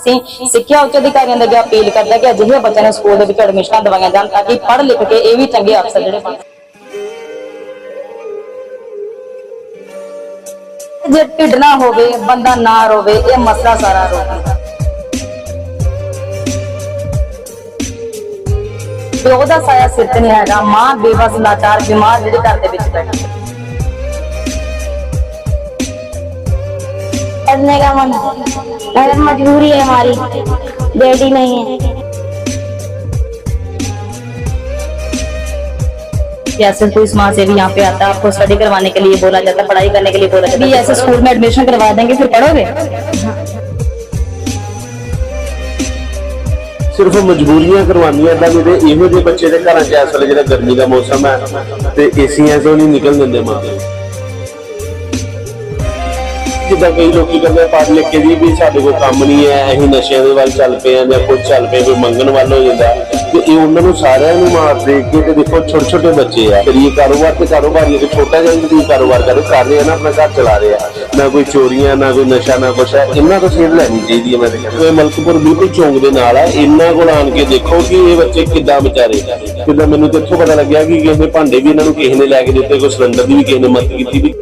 ਅਸੀਂ ਸਿੱਖਿਆ ਉੱਚ ਅਧਿਕਾਰੀਆਂ ਦੇ ਅੱਗੇ ਅਪੀਲ ਕਰਦੇ ਹਾਂ ਕਿ ਅਜਿਹੇ ਬੱਚਿਆਂ ਨੂੰ ਸਕੂਲ ਦੇ ਵਿੱਚ ਐਡਮਿਸ਼ਨਾਂ ਦਿਵਾਈਆਂ ਜਾਣ ਤਾਂ ਕਿ ਪੜ੍ਹ ਲਿਖ ਕੇ ਇਹ ਵੀ ਚੰਗੇ ਅਫਸਰ ਜਿਹੜੇ ਬਣ ਜੇ ਢਿੱਡ ਨਾ ਹੋਵੇ, ਬੰਦਾ ਨਾ ਰੋਵੇ, ਇਹ ਮਸਲਾ ਸਾਰਾ ਰੋਵੇ। ਪਿਓ ਦਾ ਸਾਇਆ ਸਿਰ ਤੇ ਨਹੀਂ ਹੈਗਾ, ਮਾਂ ਬੇਬਸ ਲਾਚਾਰ ਬਿਮਾਰ ਜਿਹੜੇ ਘਰ ਦੇ ਵਿੱਚ ਬੈਠੀ। पढ़ने का मन है मगर मजबूरी है हमारी डैडी नहीं है कि ऐसे कोई समाज सेवी यहाँ पे आता है आपको स्टडी करवाने के लिए बोला जाता है पढ़ाई करने के लिए बोला जाता है ऐसे स्कूल में एडमिशन करवा देंगे फिर पढ़ोगे ਸਿਰਫ ਮਜਬੂਰੀਆਂ ਕਰਵਾਉਣੀਆਂ ਤਾਂ ਨਹੀਂ ਤੇ ਇਹੋ ਜਿਹੇ ਬੱਚੇ ਦੇ ਘਰਾਂ 'ਚ ਇਸ ਵੇਲੇ ਜਿਹੜਾ ਗਰਮੀ ਦਾ ਮੌਸਮ ਹੈ ਤੇ ਏਸੀਆਂ ਤੋਂ ਨਹੀਂ ਨਿਕਲ ਦਿੰਦੇ ਮਾਂ ਜਿੱਦਾਂ ਕਈ ਲੋਕੀ ਕਹਿੰਦੇ ਪੜ੍ਹ ਲਿਖ ਕੇ ਜੀ ਵੀ ਸਾਡੇ ਕੋਲ ਕੰਮ ਨਹੀਂ ਹੈ, ਅਸੀਂ ਨਸ਼ਿਆਂ ਦੇ ਵੱਲ ਚੱਲ ਪਏ ਆ ਜਾਂ ਕੁਝ ਚੱਲ ਪਏ ਕੋਈ ਮੰਗਣ ਵੱਲ ਹੋ ਜਾਂਦਾ। ਤੇ ਇਹ ਉਹਨਾਂ ਨੂੰ ਸਾਰਿਆਂ ਨੂੰ ਮਾਰ ਦੇ ਕੇ ਤੇ ਦੇਖੋ ਛੋਟੇ ਛੋਟੇ ਬੱਚੇ ਆ। ਕਰੀਏ ਕਾਰੋਬਾਰ ਤੇ ਕਾਰੋਬਾਰੀ ਇੱਕ ਛੋਟਾ ਜਿਹਾ ਵੀ ਕਾਰੋਬਾਰ ਕਰੋ ਕਰ ਰਹੇ ਆ ਨਾ, ਆਪਣਾ ਘਰ ਚਲਾ ਰਹੇ ਆ। ਨਾ ਕੋਈ ਚੋਰੀਆਂ, ਨਾ ਕੋਈ ਨਸ਼ਾ, ਨਾ ਕੁਛ ਹੈ। ਇਹਨਾਂ ਤੋਂ ਸੇਧ ਲੈਣੀ ਚਾਹੀਦੀ ਹੈ, ਮੈਂ ਤੇ ਕਹਿੰਦਾ। ਇਹ ਮਲਕਪੁਰ ਬਿਲਕੁਲ ਚੌਂਕ ਦੇ ਨਾਲ ਹੈ ਇਹਨਾਂ ਕੋਲ ਆਣ ਕੇ ਦੇਖੋ ਕਿ ਇਹ ਬੱਚੇ ਕਿੱਦਾਂ ਵਿਚਾਰੇ ਕਿੱਦਾਂ ਮੈਨੂੰ ਤੇ ਇੱਥੋਂ ਪਤਾ ਲੱਗਿਆ ਕਿ ਕਿਸੇ ਭਾਂਡੇ ਵੀ ਇਹਨਾਂ ਨੂੰ ਕਿਸੇ ਨੇ ਲੈ ਕੇ ਦਿੱਤੇ, ਕੋਈ ਸਿਲੰਡਰ ਦੀ ਵੀ ਕਿਸੇ ਨੇ ਮਦਦ ਕੀਤੀ ਵੀ।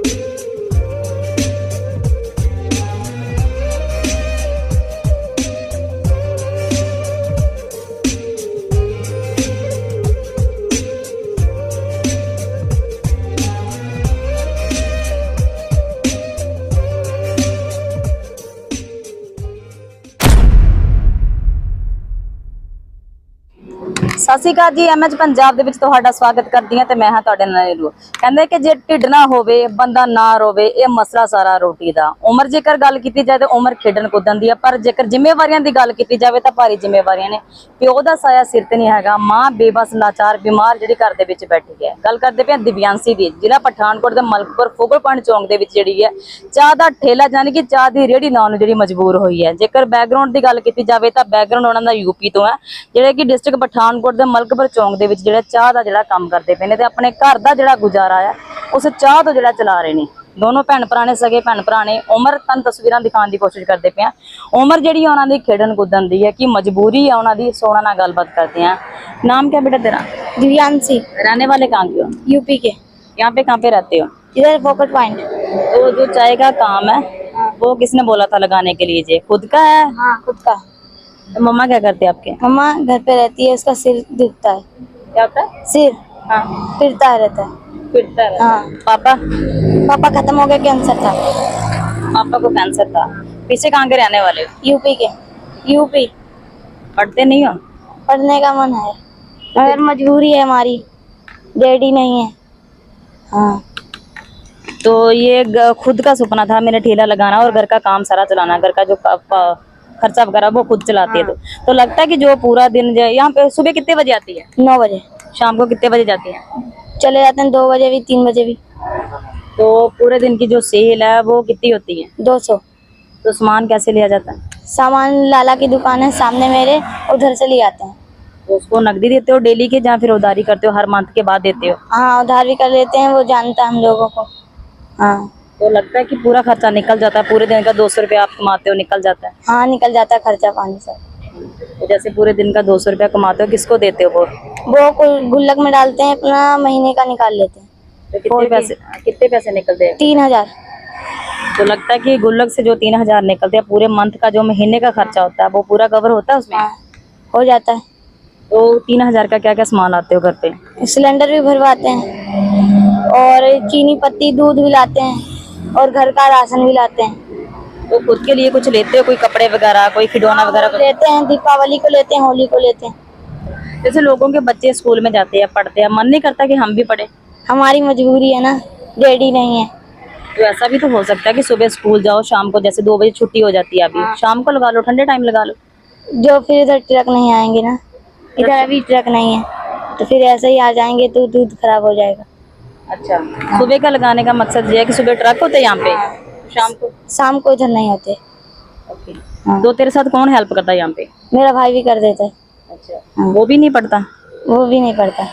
ਸਤਿ ਸ਼੍ਰੀ ਅਕਾਲ ਜੀ ਐਮਐਚ ਪੰਜਾਬ ਦੇ ਵਿੱਚ ਤੁਹਾਡਾ ਸਵਾਗਤ ਕਰਦੀ ਹਾਂ ਤੇ ਮੈਂ ਹਾਂ ਤੁਹਾਡੇ ਨਾਲ ਨੀਰੂ ਕਹਿੰਦੇ ਕਿ ਜੇ ਢਿੱਡ ਨਾ ਹੋਵੇ, ਬੰਦਾ ਨਾ ਰੋਵੇ, ਇਹ ਮਸਲਾ ਸਾਰਾ ਰੋਟੀ ਦਾ। ਉਮਰ ਜੇਕਰ ਗੱਲ ਕੀਤੀ ਜਾਏ ਤਾਂ ਉਮਰ ਖੇਡਣ ਕੁੱਦਣ ਦੀ ਆ, ਪਰ ਜੇਕਰ ਜ਼ਿੰਮੇਵਾਰੀਆਂ ਦੀ ਗੱਲ ਕੀਤੀ ਜਾਵੇ ਤਾਂ ਭਾਰੀ ਜ਼ਿੰਮੇਵਾਰੀਆਂ ਨੇ। ਪਿਓ ਦਾ ਸਾਇਆ ਸਿਰ ਤੇ ਨਹੀਂ ਹੈਗਾ, ਮਾਂ ਬੇਬਸ ਲਾਚਾਰ ਬਿਮਾਰ ਜਿਹੜੀ ਘਰ ਦੇ ਵਿੱਚ ਬੈਠੀ ਹੈ। ਗੱਲ ਕਰਦੇ ਪਏ ਹਾਂ ਦਿਵਿਆਂਸੀ ਦੀ, ਜ਼ਿਲ੍ਹਾ ਪਠਾਨਕੋਟ ਦੇ ਮਲਕਪੁਰ ਫੋਗਲ ਪੁਆਇੰਟ ਚੌਂਕ ਦੇ ਵਿੱਚ ਜਿਹੜੀ ਹੈ, ਚਾਹ ਦਾ ਠੇਲਾ ਜਾਨੀ ਕਿ ਚਾਹ ਦੀ ਰੇੜੀ ਲਾਉਣ ਨੂੰ ਜਿਹੜੀ ਮਜਬੂਰ ਹੋਈ ਹੈ। ਜੇਕਰ ਬੈਕਗ੍ਰਾਉਂਡ ਦੀ ਗੱਲ ਕੀਤੀ ਜਾਵੇ ਤਾਂ ਬੈਕਗ੍ਰਾਉਂਡ ਉਹਨਾਂ ਦਾ ਯੂਪੀ ਤੋਂ ਹੈ, ਜਿਹੜੇ ਕਿ ਡਿਸਟ੍ਰਿਕਟ ਪਠਾਨਕੋਟ ਦੇ ਮਲਕਪੁਰ ਚੌਂਕ ਦੇ ਵਿੱਚ ਜਿਹੜਾ ਚਾਹ ਦਾ ਜਿਹੜਾ ਕੰਮ ਕਰਦੇ ਪਏ ਨੇ ਤੇ ਆਪਣੇ ਘਰ ਦਾ ਜਿਹੜਾ ਗੁਜ਼ਾਰਾ ਆ ਉਸ ਚਾਹ ਤੋਂ ਜਿਹੜਾ ਚਲਾ ਰਹੇ ਨੇ ਦੋਨੋਂ ਭੈਣ ਭਰਾ ਨੇ ਸਗੇ ਭੈਣ ਭਰਾ ਨੇ ਉਮਰ ਤਨ ਤਸਵੀਰਾਂ ਦਿਖਾਉਣ ਦੀ ਕੋਸ਼ਿਸ਼ ਕਰਦੇ ਪਏ ਆ ਉਮਰ ਜਿਹੜੀ ਆ ਉਹਨਾਂ ਦੀ ਖੇਡਣ ਕੁੱਦਣ ਦੀ ਹੈ ਕਿ ਮਜਬੂਰੀ ਹੈ ਉਹਨਾਂ ਦੀ ਸੋਣਾ ਨਾਲ ਗੱਲਬਾਤ ਕਰਦੇ ਆ ਨਾਮ क्या बेटा तेरा दिव्यांशी रहने वाले कहाँ के हो यूपी के यहाँ पे कहाँ पे रहते हो इधर फोकट पॉइंट तो जो चाय का काम है वो किसने बोला था लगाने के लिए जे खुद का है हाँ खुद का तो मम्मा क्या करते हैं आपके? मम्मा घर पे रहती है उसका सिर दुखता है। क्या होता है? सिर? हाँ। फिरता रहता है। फिरता है। हाँ। पापा? पापा खत्म हो गया कैंसर था। पापा को कैंसर था। पीछे कहाँ के रहने वाले हो? यूपी के। यूपी। पढ़ते नहीं हो? पढ़ने का मन है। मगर मजबूरी है हमारी डैडी नहीं है। हाँ। तो ये खुद का सपना था मेरा ठेला लगाना और घर का काम सारा चलाना घर का जो क- प- खर्चा वगैरह वो खुद चलाती है तो। तो लगता है कि जो पूरा दिन यहाँ पे सुबह कितने बजे आती है? नौ बजे। शाम को कितने बजे जाती है? चले जाते हैं दो बजे भी तीन बजे भी। तो पूरे दिन की जो सेल है वो कितनी होती है? दो सौ। तो सामान कैसे लिया जाता है? सामान लाला की दुकान है सामने मेरे उधर से ले आते हैं। तो उसको नकदी देते हो डेली के जहाँ फिर उधारी करते हो हर मंथ के बाद देते हो? हाँ उधार भी कर लेते हैं वो जानता है हम लोगों को। हाँ। तो लगता है कि पूरा खर्चा निकल जाता है। पूरे दिन का दो सौ रुपया आप कमाते हो निकल जाता है। हाँ निकल जाता है खर्चा पानी से। तो जैसे पूरे दिन का दो सौ रुपया कमाते हो किसको देते हो वो वो गुल्लक में डालते हैं अपना महीने का निकाल लेते हैं। तो कितने पैसे कितने पैसे निकलते हैं? तीन हज़ार। तो लगता है कि गुल्लक से जो तीन हज़ार निकलते हैं पूरे मंथ का जो महीने का खर्चा होता है वो पूरा कवर होता है उसमें? हाँ हो जाता है। तो तीन हज़ार का क्या क्या सामान लाते हो घर पे? सिलेंडर भी भरवाते हैं और चीनी पत्ती दूध भी लाते हैं। और घर का राशन भी लाते हैं। तो खुद के लिए कुछ लेते हो कोई कपड़े वगैरह कोई खिलौना वगैरह कुछ? लेते हैं दीपावली को लेते हैं होली को लेते हैं। जैसे लोगों के बच्चे स्कूल में जाते हैं पढ़ते हैं मन नहीं करता कि हम भी पढ़े? हमारी मजबूरी है ना डैडी नहीं है। तो ऐसा भी तो हो सकता है कि सुबह स्कूल जाओ शाम को जैसे दो बजे छुट्टी हो जाती है अभी। हाँ। शाम को लगा लो ठंडे टाइम लगा लो। जो फिर इधर ट्रक नहीं आएँगे ना इधर अभी ट्रक नहीं है तो फिर ऐसे ही आ जाएँगे तो दूध खराब हो जाएगा। अच्छा। सुबह का लगाने का मकसद ये है कि सुबह ट्रक होते यहाँ पे? शाम को? शाम को इधर नहीं होते। ओके। हाँ। तो तेरे साथ कौन हेल्प करता है यहाँ पे? मेरा भाई भी कर देता है। अच्छा। वो भी नहीं पढ़ता? वो भी नहीं पढ़ता।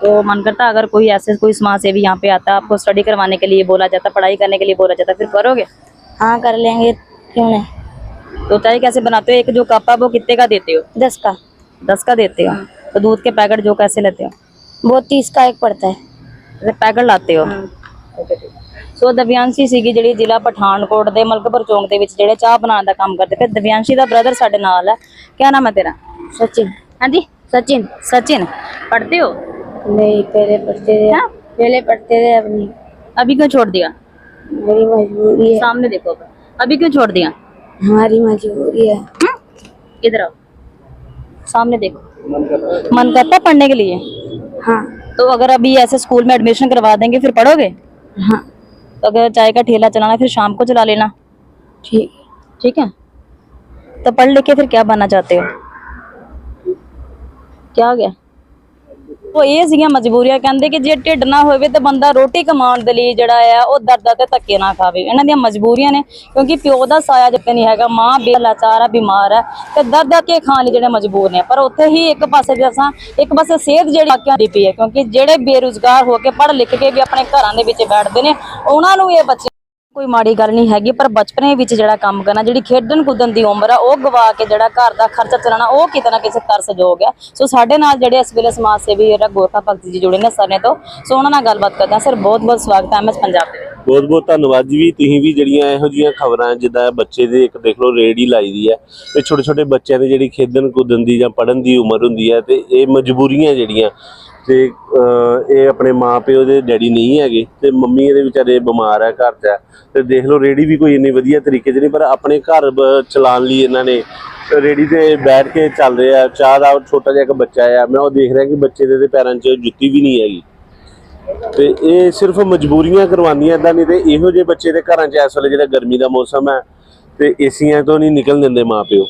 तो मन करता अगर कोई ऐसे कोई समाज सेवी यहाँ पे आता आपको स्टडी करवाने के लिए बोला जाता पढ़ाई करने के लिए बोला जाता फिर करोगे? हाँ कर लेंगे। क्यों नहीं? तो चाय कैसे बनाते हो? एक जो कप है वो कितने का देते हो? दस का। दस का देते हो। तो दूध के पैकेट जो कैसे लेते हो? वो तीस का एक पड़ता है। ਤੇ ਪੈਕਟ ਲਾਤੇ ਹੋ ਸੋ ਦਵਿਆਂਸ਼ੀ ਸੀਗੀ ਜਿਹੜੀ ਜ਼ਿਲ੍ਹਾ ਪਠਾਨਕੋਟ ਦੇ ਮਲਕਪੁਰ ਚੌਂਕ ਦੇ ਵਿੱਚ ਜਿਹੜੇ ਚਾਹ ਬਣਾਉਣ ਦਾ ਕੰਮ ਕਰਦੇ ਤੇ ਦਵਿਆਂਸ਼ੀ ਦਾ ਬ੍ਰਦਰ ਸਾਡੇ ਨਾਲ ਹੈ ਕੀ ਨਾਮ ਹੈ ਤੇਰਾ सचिन ਹਾਂਜੀ सचिन सचिन पढ़ते हो नहीं पहले पढ़ते थे हाँ? पहले पढ़ते थे अब नहीं अभी क्यों छोड़ दिया मेरी मजबूरी है सामने देखो अब। अभी क्यों छोड़ दिया हमारी मजबूरी है इधर आओ सामने देखो मन करता है पढ़ने के लिए हाँ तो अगर अभी ऐसे स्कूल में एडमिशन करवा देंगे फिर पढ़ोगे? हाँ। तो अगर चाय का ठेला चलाना फिर शाम को चला लेना। ठीक। ठीक है? तो पढ़ लिख के फिर क्या बनना चाहते हो? क्या हो गया? ਉਹ ਇਹ ਸੀਗੀਆਂ ਮਜਬੂਰੀਆਂ, ਕਹਿੰਦੇ ਕਿ ਜੇ ਢਿੱਡ ਨਾ ਹੋਵੇ ਤਾਂ ਬੰਦਾ ਰੋਟੀ ਕਮਾਉਣ ਦੇ ਲਈ ਜਿਹੜਾ ਆ, ਉਹ ਦਰਦਾਂ ਤੇ ਧੱਕੇ ਨਾ ਖਾਵੇ। ਇਹਨਾਂ ਦੀਆਂ ਮਜਬੂਰੀਆਂ ਨੇ, ਕਿਉਂਕਿ ਪਿਓ ਦਾ ਸਾਇਆ ਜਿੱਤੇ ਨਹੀਂ ਹੈਗਾ, ਮਾਂ ਬੇਲਾਚਾਰ ਆ, ਬਿਮਾਰ ਹੈ ਤੇ ਦਰਦ ਧੱਕੇ ਖਾਣ ਲਈ ਜਿਹੜੇ ਮਜਬੂਰ ਨੇ। ਪਰ ਉੱਥੇ ਹੀ ਇੱਕ ਪਾਸੇ ਜਸਾਂ ਇੱਕ ਪਾਸੇ ਸਿਹਤ ਜਿਹੜੀ ਵਾਕਿਆ ਦੀ ਪਈ ਹੈ ਕਿਉਂਕਿ ਜਿਹੜੇ ਬੇਰੁਜ਼ਗਾਰ ਹੋ ਕੇ ਪੜ੍ਹ ਲਿਖ ਕੇ ਵੀ ਆਪਣੇ ਘਰਾਂ ਦੇ ਵਿੱਚ ਬੈਠਦੇ ਨੇ, ਉਹਨਾਂ ਨੂੰ ਇਹ ਬੱਚੇ ਕੋਈ ਮਾੜੀ ਗੱਲ ਨਹੀਂ ਹੈਗੀ, ਪਰ ਬਚਪਨੇ ਵਿੱਚ ਜਿਹੜਾ ਕੰਮ ਕਰਨਾ, ਜਿਹੜੀ ਖੇਡਣ ਕੁੱਦਣ ਦੀ ਉਮਰ ਆ, ਉਹ ਗਵਾ ਕੇ ਜਿਹੜਾ ਘਰ ਦਾ ਖਰਚਾ ਚਲਾਉਣਾ, ਉਹ ਕਿਤੇ ਨਾ ਕਿਸੇ ਤਰਸਯੋਗ ਹੈ ਸੋ ਸਾਡੇ ਨਾਲ ਜਿਹੜੇ ਇਸ ਵੇਲੇ ਸਮਾਜ ਸੇਵੀ ਜਿਹੜਾ ਗੋਰਖਾ ਭਗਤ ਜੀ ਜੁੜੇ ਨੇ ਸਰਨੇ ਤੋਂ, ਸੋ ਉਹਨਾਂ ਨਾਲ ਗੱਲਬਾਤ ਕਰਦੇ ਹਾਂ। ਸਰ, ਬਹੁਤ ਬਹੁਤ ਸਵਾਗਤ ਹੈ ਐਮਐਸ ਪੰਜਾਬ ਦੇ ਬਹੁਤ ਬਹੁਤ ਧੰਨਵਾਦ ਜੀ। ਵੀ ਤੁਸੀਂ ਵੀ ਜਿਹੜੀਆਂ ਇਹੋ ਜਿਹੀਆਂ ਖਬਰਾਂ, ਜਿੱਦਾਂ ਬੱਚੇ ਦੇ ਇੱਕ ਦੇਖ ਲਓ ਰੇੜੀ ਲਾਈ ਦੀ ਹੈ ਤੇ ਛੋਟੇ ਛੋਟੇ ਬੱਚਿਆਂ ਦੀ ਜਿਹੜੀ ਖੇਡਣ ਕੁੱਦਣ ਦੀ ਜਾਂ ਪੜ੍ਹਨ ਦੀ ਉਮਰ ਹੁੰਦੀ ਹੈ ਤੇ ਇਹ ਮਜਬੂਰੀਆਂ ਜਿਹੜੀਆਂ ਤੇ ਇਹ ਆਪਣੇ ਮਾਪਿਓ ਦੇ ਡੈਡੀ ਨਹੀਂ ਹੈਗੇ ਤੇ ਮੰਮੀ ਇਹਦੇ ਵਿਚਾਰੇ ਬਿਮਾਰ ਹੈ ਘਰ 'ਚ ਹੈ। ਤੇ ਦੇਖ ਲਓ, ਰੇੜੀ ਵੀ ਕੋਈ ਇੰਨੀ ਵਧੀਆ ਤਰੀਕੇ 'ਚ ਨਹੀਂ, ਪਰ ਆਪਣੇ ਘਰ ਬ- ਚਲਾਉਣ ਲਈ ਇਹਨਾਂ ਨੇ ਰੇੜੀ ਤੇ ਬੈਠ ਕੇ ਚੱਲ ਰਿਹਾ ਚਾਹ ਦਾ ਛੋਟਾ ਜਿਹਾ ਇੱਕ ਬੱਚਾ ਆ। ਮੈਂ ਉਹ ਦੇਖ ਰਿਹਾ ਕਿ ਬੱਚੇ ਦੇ ਪੈਰਾਂ 'ਚ ਜੁੱਤੀ ਵੀ ਨਹੀਂ ਹੈਗੀ। ਤੇ ਇਹ ਸਿਰਫ ਮਜਬੂਰੀਆਂ ਕਰਵਾਉਂਦੀਆਂ ਏਦਾਂ ਨਹੀਂ ਤੇ ਇਹੋ ਜਿਹੇ ਬੱਚੇ ਦੇ ਘਰਾਂ 'ਚ ਇਸ ਵੇਲੇ ਜਿਹੜਾ ਗਰਮੀ ਦਾ ਮੌਸਮ ਹੈ ਤੇ ਏਸੀਆਂ ਤੋਂ ਨਹੀਂ ਨਿਕਲ ਦਿੰਦੇ ਮਾਪਿਓ।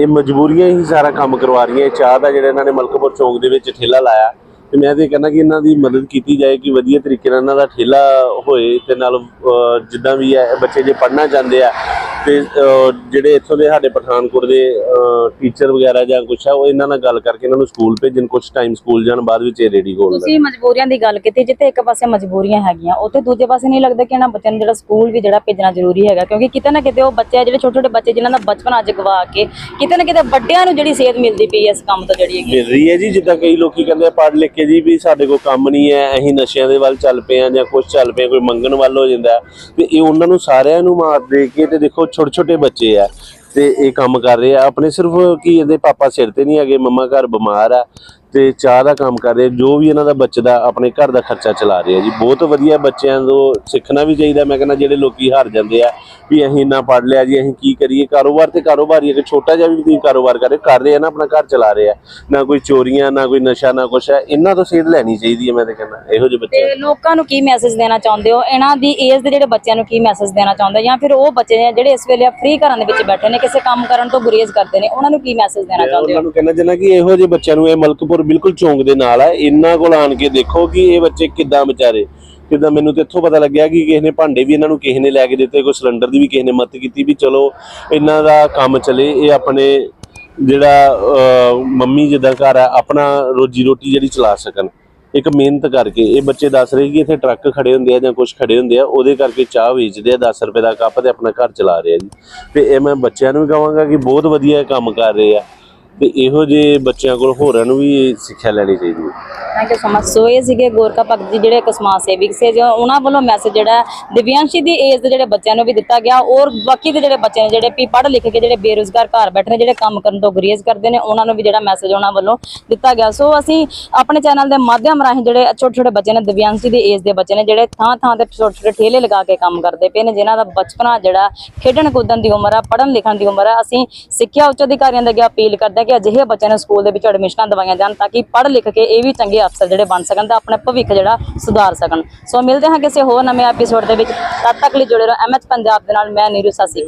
ਇਹ ਮਜਬੂਰੀਆਂ ਹੀ ਸਾਰਾ ਕੰਮ ਕਰਵਾ ਰਹੀਆਂ। ਇਹ ਚਾਹ ਦਾ ਜਿਹੜਾ ਇਹਨਾਂ ਨੇ ਮਲਕਪੁਰ ਚੌਂਕ ਦੇ ਵਿੱਚ ਠੇਲਾ ਲਾਇਆ। ਤੇ ਮੈਂ ਤੇ ਕਹਿੰਦਾ ਕਿ ਇਹਨਾਂ ਦੀ ਮਦਦ ਕੀਤੀ ਜਾਏ ਕਿ ਵਧੀਆ ਤਰੀਕੇ ਨਾਲ ਇਹਨਾਂ ਦਾ ਠੇਲਾ ਹੋਏ ਤੇ ਨਾਲ ਜਿੱਦਾਂ ਵੀ ਹੈ ਬੱਚੇ ਜੇ ਪੜ੍ਹਨਾ ਚਾਹੁੰਦੇ ਆ ਤੇ ਜਿਹੜੇ ਇੱਥੋਂ ਦੇ ਸਾਡੇ ਪਠਾਨਕੋਟ ਦੇ ਟੀਚਰ ਵਗੈਰਾ ਜਾਂ ਕੁਛ ਆ ਉਹ ਇਹਨਾਂ ਨਾਲ ਗੱਲ ਕਰਕੇ ਇਹਨਾਂ ਨੂੰ ਸਕੂਲ ਭੇਜਣ ਕੁਛ ਟਾਈਮ ਸਕੂਲ ਜਾਣ ਬਾਅਦ ਵਿੱਚ ਇਹ ਰੈਡੀ ਕੋਲ ਤੁਸੀਂ ਮਜਬੂਰੀਆਂ ਦੀ ਗੱਲ ਕੀਤੀ ਜਿੱਥੇ ਇੱਕ ਪਾਸੇ ਮਜਬੂਰੀਆਂ ਹੈਗੀਆਂ ਉੱਥੇ ਦੂਜੇ ਪਾਸੇ ਨਹੀਂ ਲੱਗਦਾ ਕਿ ਇਹਨਾਂ ਬੱਚਿਆਂ ਨੂੰ ਜਿਹੜਾ ਸਕੂਲ ਵੀ ਜਿਹੜਾ ਭੇਜਣਾ ਜ਼ਰੂਰੀ ਹੈਗਾ ਕਿਉਂਕਿ ਕਿਤੇ ਨਾ ਕਿਤੇ ਉਹ ਬੱਚੇ ਜਿਹੜੇ ਛੋਟੇ ਛੋਟੇ ਬੱਚੇ ਜਿਨ੍ਹਾਂ ਦਾ ਬਚਪਨ ਅੱਜ ਗਵਾ ਕੇ ਕਿਤੇ ਨਾ ਕਿਤੇ ਵੱਡਿਆਂ ਨੂੰ ਜਿਹੜੀ ਸੇਧ ਮਿਲਦੀ ਪਈ ਇਸ ਕੰਮ ਤੋਂ ਜਿਹੜੀ ਹੈਗੀ। ਮਿਲ ਰਹੀ ਹੈ ਜੀ ਜਿੱਦਾਂ ਕਈ ਲੋਕੀ ਕਹਿੰਦੇ ਪੜ੍ਹ ਲਿਖ ਕੇ ਜੀ ਵੀ ਸਾਡੇ ਕੋਲ ਕੰਮ ਨਹੀਂ ਹੈ, ਅਸੀਂ ਨਸ਼ਿਆਂ ਦੇ ਵੱਲ ਚੱਲ ਪਏ ਆ ਜਾਂ ਕੁਝ ਚੱਲ ਪਏ ਕੋਈ ਮੰਗਣ ਵੱਲ ਹੋ ਜਾਂਦਾ ਹੈ। ਤੇ ਇਹ ਉਹਨਾਂ ਨੂੰ ਸਾਰਿਆਂ ਨੂੰ ਮਾਰ ਦੇ ਕੇ ਤੇ ਦੇਖੋ ਛੋਟੇ ਛੋਟੇ ਬੱਚੇ ਆ ਤੇ ਇਹ ਕੰਮ ਕਰ ਰਹੇ ਆ। ਆਪਣੇ ਸਿਰਫ ਕੀ ਇਹਦੇ ਪਾਪਾ ਸਿਰ ਤੇ ਨਹੀਂ ਹੈਗੇ, ਮੰਮਾ ਘਰ ਬਿਮਾਰ ਆ ਤੇ ਚਾਹ ਦਾ ਕੰਮ ਕਰ ਰਹੇ ਜੋ ਵੀ ਇਹਨਾਂ ਦਾ ਬਚਦਾ, ਆਪਣੇ ਘਰ ਦਾ ਖਰਚਾ ਚਲਾ ਰਹੇ ਆ ਜੀ। ਬਹੁਤ ਵਧੀਆ ਬੱਚਿਆਂ ਤੋਂ ਸਿੱਖਣਾ ਵੀ ਚਾਹੀਦਾ। ਮੈਂ ਕਹਿੰਦਾ ਜਿਹੜੇ ਲੋਕੀ ਹਾਰ ਜਾਂਦੇ ਆ ਵੀ ਅਸੀਂ ਇੰਨਾ ਪੜ੍ਹ ਲਿਆ ਜੀ ਅਸੀਂ ਕੀ ਕਰੀਏ? ਕਾਰੋਬਾਰ ਤੇ ਕਾਰੋਬਾਰ ਹੀ ਹੈ। ਕਿ ਛੋਟਾ ਜਿਹਾ ਵੀ ਤੁਸੀਂ ਕਾਰੋਬਾਰ ਕਰ ਰਹੇ ਕਰ ਰਹੇ ਆ ਨਾ ਆਪਣਾ ਘਰ ਚਲਾ ਰਹੇ ਆ। ਨਾ ਕੋਈ ਚੋਰੀਆਂ ਨਾ ਕੋਈ ਨਸ਼ਾ ਨਾ ਕੁਛ ਹੈ। ਇਹਨਾਂ ਤੋਂ ਸੇਧ ਲੈਣੀ ਚਾਹੀਦੀ ਹੈ ਮੈਂ ਤਾਂ ਕਹਿੰਦਾ। ਇਹੋ ਜਿਹੇ ਬੱਚੇ ਤੇ ਲੋਕਾਂ ਨੂੰ ਕੀ ਮੈਸੇਜ ਦੇਣਾ ਚਾਹੁੰਦੇ ਹੋ? ਇਹਨਾਂ ਦੀ ਏਜ ਦੇ ਜਿਹੜੇ ਬੱਚਿਆਂ ਨੂੰ ਕੀ ਮੈਸੇਜ ਦੇਣਾ ਚਾਹੁੰਦੇ? ਜਾਂ ਫਿਰ ਉਹ ਬੱਚੇ ਨੇ ਜਿਹੜੇ ਇਸ ਵੇਲੇ ਫ੍ਰੀ ਘਰਾਂ ਦੇ ਵਿੱਚ ਬੈਠੇ ਨੇ ਕਿਸੇ ਕੰਮ ਕਰਨ ਤੋਂ ਗੁਰੇਜ਼ ਕਰਦੇ ਨੇ ਉਹਨਾਂ ਨੂੰ ਕੀ ਮੈਸੇਜ ਦੇਣਾ ਚਾਹੁੰਦੇ ਹੋ? ਉਹਨਾਂ ਨੂੰ ਕਹਿਣਾ ਚਾਹੁੰਦਾ ਕਿ ਇਹੋ ਜਿਹੇ ਬੱਚਿਆਂ ਨੂੰ ਇਹ ਮਲਕਪੁਰ ਬਿਲਕੁਲ ਚੌਂਕ ਦੇ ਨਾਲ ਹੈ ਇਹਨਾਂ ਕੋਲ ਆਣ ਕੇ ਦੇਖੋ ਕਿ ਇਹ ਬੱਚੇ ਕਿੱਦਾਂ ਵਿਚਾਰੇ। ਕਿੱਦਾਂ ਮੈਨੂੰ ਤੇ ਇੱਥੋਂ ਪਤਾ ਲੱਗਿਆ ਕਿ ਕਿਸੇ ਨੇ ਭਾਂਡੇ ਵੀ ਇਹਨਾਂ ਨੂੰ ਕਿਸੇ ਨੇ ਲੈ ਕੇ ਦਿੱਤੇ, ਕੋਈ ਸਿਲੰਡਰ ਦੀ ਵੀ ਕਿਸੇ ਨੇ ਮਦਦ ਕੀਤੀ ਵੀ ਚਲੋ ਇਹਨਾਂ ਦਾ ਕੰਮ ਚੱਲੇ। ਇਹ ਆਪਣੇ ਜਿਹੜਾ ਮੰਮੀ ਜਿੱਦਾਂ ਘਰ ਆ, ਆਪਣਾ ਰੋਜੀ ਰੋਟੀ ਜਿਹੜੀ ਚਲਾ ਸਕਣ। ਇੱਕ ਮਿਹਨਤ ਕਰਕੇ। ਇਹ ਬੱਚੇ ਦੱਸ ਰਹੇ ਕਿ ਇੱਥੇ ਟਰੱਕ ਖੜੇ ਹੁੰਦੇ ਆ ਜਾਂ ਕੁਝ ਖੜੇ ਹੁੰਦੇ ਆ, ਉਹਦੇ ਕਰਕੇ ਚਾਹ ਵੇਚਦੇ ਆ 10 ਰੁਪਏ ਦਾ ਕੱਪ ਤੇ ਆਪਣਾ ਘਰ ਚਲਾ ਰਹੇ ਆ ਜੀ। ਤੇ ਇਹ ਮੈਂ ਬੱਚਿਆਂ ਨੂੰ ਵੀ ਕਹਾਂਗਾ ਕਿ ਬਹੁਤ ਵਧੀਆ ਕੰਮ ਕਰ ਰਹੇ ਆ। ਤੇ ਇਹੋ ਜਿਹੇ ਬੱਚਿਆਂ ਕੋਲ ਹੋਰਾਂ ਨੂੰ ਵੀ ਇਹ ਸਿੱਖਿਆ ਲੈਣੀ ਚਾਹੀਦੀ ਹੈ। Thank you so much so ਇਹ ਸੀਗੇ, ਗੋਰਖਾ ਭਗਤ ਜੀ ਜਿਹੜੇ ਇੱਕ ਸਮਾਜ ਸੇਵਕ ਸੀ ਜੋ ਉਹਨਾਂ ਵੱਲੋਂ ਮੈਸੇਜ ਜਿਹੜਾ ਦਿਵਿਆਂਸ਼ੀ ਦੀ ਏਜ ਦੇ ਜਿਹੜੇ ਬੱਚਿਆਂ ਨੂੰ ਵੀ ਦਿੱਤਾ ਗਿਆ ਔਰ ਬਾਕੀ ਦੇ ਜਿਹੜੇ ਬੱਚੇ ਨੇ ਜਿਹੜੇ ਵੀ ਪੜ੍ਹ ਲਿਖ ਕੇ ਜਿਹੜੇ ਬੇਰੁਜ਼ਗਾਰ ਘਰ ਬੈਠੇ ਨੇ, ਜਿਹੜੇ ਕੰਮ ਕਰਨ ਤੋਂ ਗੁਰੇਜ਼ ਕਰਦੇ ਨੇ, ਉਹਨਾਂ ਨੂੰ ਵੀ ਜਿਹੜਾ ਮੈਸੇਜ ਉਹਨਾਂ ਵੱਲੋਂ ਦਿੱਤਾ ਗਿਆ। ਸੋ ਅਸੀਂ ਆਪਣੇ ਚੈਨਲ ਦੇ ਮਾਧਿਅਮ ਰਾਹੀਂ ਜਿਹੜੇ ਛੋਟੇ ਛੋਟੇ ਬੱਚੇ ਨੇ, ਦਿਵਿਆਂਸ਼ੀ ਦੀ ਏਜ ਦੇ ਬੱਚੇ ਨੇ, ਜਿਹੜੇ ਥਾਂ ਥਾਂ ਤੇ ਛੋਟੇ ਛੋਟੇ ਠੇਲੇ ਲਗਾ ਕੇ ਕੰਮ ਕਰਦੇ ਪਏ ਨੇ, ਜਿਨ੍ਹਾਂ ਦਾ ਬਚਪਨਾ ਜਿਹੜਾ ਖੇਡਣ ਕੁੱਦਣ ਦੀ ਉਮਰ ਆ ਪੜ੍ਹਨ ਲਿਖਣ ਦੀ ਉਮਰ ਆ, ਅਸੀਂ ਸਿੱਖਿਆ ਉੱਚ ਅਧਿਕਾਰੀਆਂ ਦੇ ਅੱਗੇ ਅਪੀਲ ਕਰਦੇ ਕਿ ਅਜਿਹੇ ਬੱਚਿਆਂ ਨੂੰ ਸਕੂਲ ਦੇ ਵਿੱਚ ਐਡਮਿਸ਼ਨਾਂ ਦਵਾਈਆਂ ਜਾਣ ਤਾਂ ਕਿ ਪੜ੍ਹ ਲਿਖ ਕੇ ਇਹ ਵੀ ਚੰਗੇ ਅਫਸਰ ਜਿਹੜੇ ਬਣ ਸਕਣ ਤੇ ਆਪਣਾ ਭਵਿੱਖ ਜਿਹੜਾ ਸੁਧਾਰ ਸਕਣ। ਸੋ ਮਿਲਦੇ ਹਾਂ ਕਿਸੇ ਹੋਰ ਨਵੇਂ ਐਪੀਸੋਡ ਦੇ ਵਿੱਚ। ਤਦ ਤੱਕ ਲਈ ਜੁੜੇ ਰਹੋ ਐਮਐਚ ਪੰਜਾਬ ਦੇ ਨਾਲ, ਮੈਂ ਨੀਰੂ ਸਾਸੀਕਾ